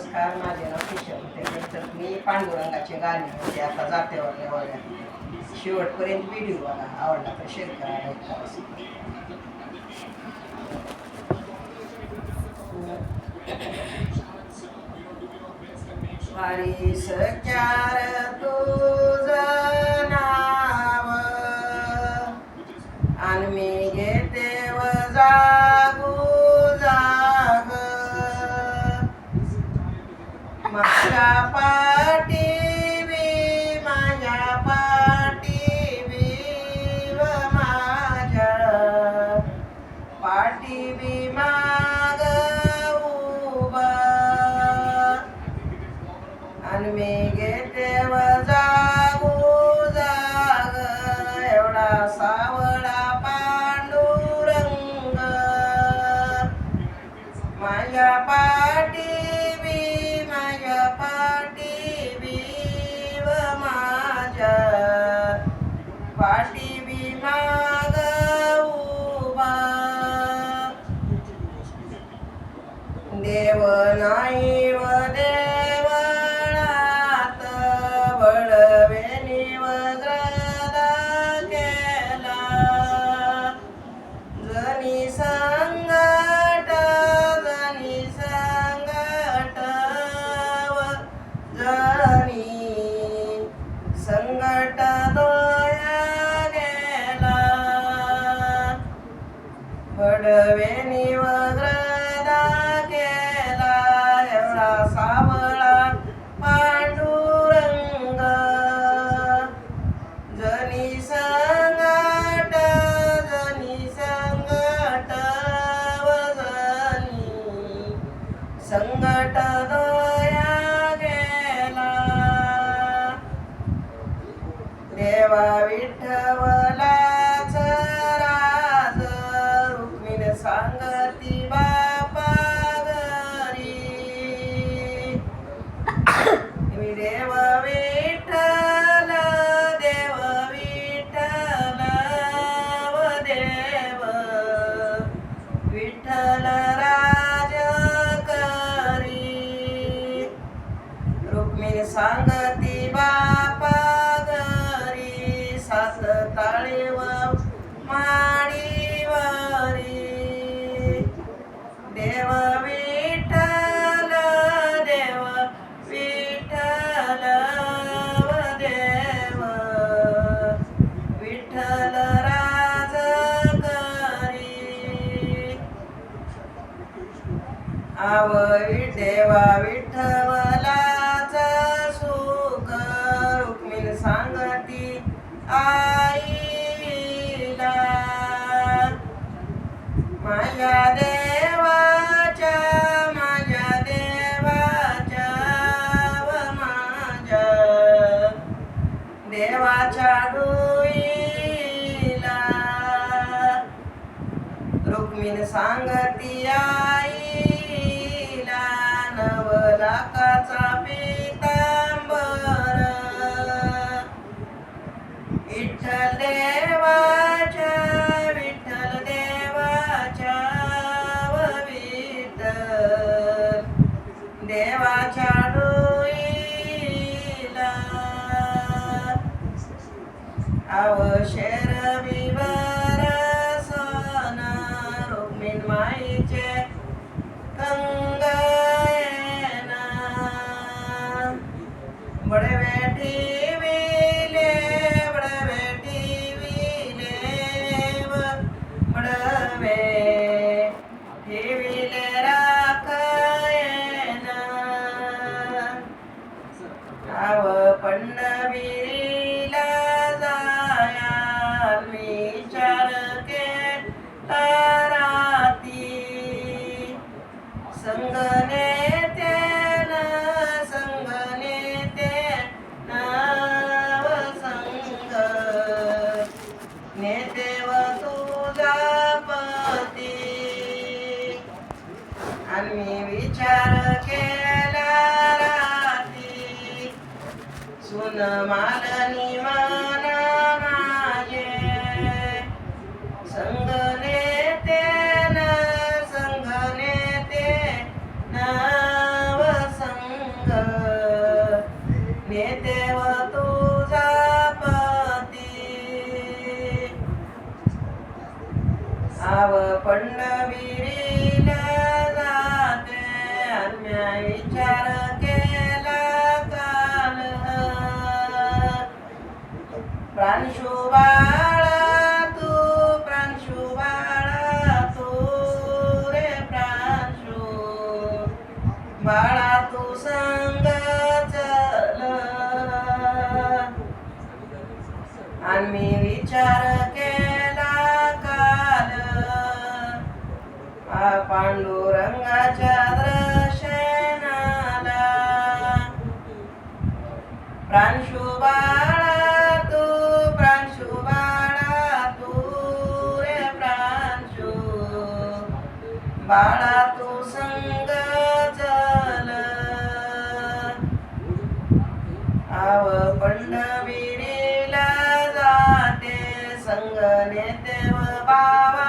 नमस्कार माझे नाव किशोर त्यानंतर मी पांडुरंगाचे गाणे होते आता जात्यावर वगैरे शेवटपर्यंत व्हिडिओ बघा. आवडला तर शेअर करायला like करा. वारी सचार तुझं नाव. आणि मी घेते वजा देव नाही व देवळात बळवेनी वज्रदा केला. जनी संगट जनी संगट व जनी संगट दोया गेला. बडवेनी राज करी रुक्मिणी सांग आईला माझ्या देवाच्या माझ्या देवाच्या व माझ्या देवाच्या डोईला रुक्मिण सांगती आईला नव लाखाचा पितांबर अवशर विवर सोना रुक्मिण माईचे कंगयना। बडवे ठेविले बडवे ठेविले व बडवे ठेविले राखयना। आव पंढरीला आम्ही विचार केला राती सुन मा पंढरीला जाते अन्याय विचार केला काल प्राणशु बाळा तू प्राणशु बाळा तू रे प्राणशु. बाळा तू संग चल. आम्ही विचार पांडुरंगाच्या दर्शनाला प्रांशु बाळा तू प्रांशु बाळा तू रे प्रांशु बाळा तू संग चल आव पंढरीला जाते संग नेते व बाळ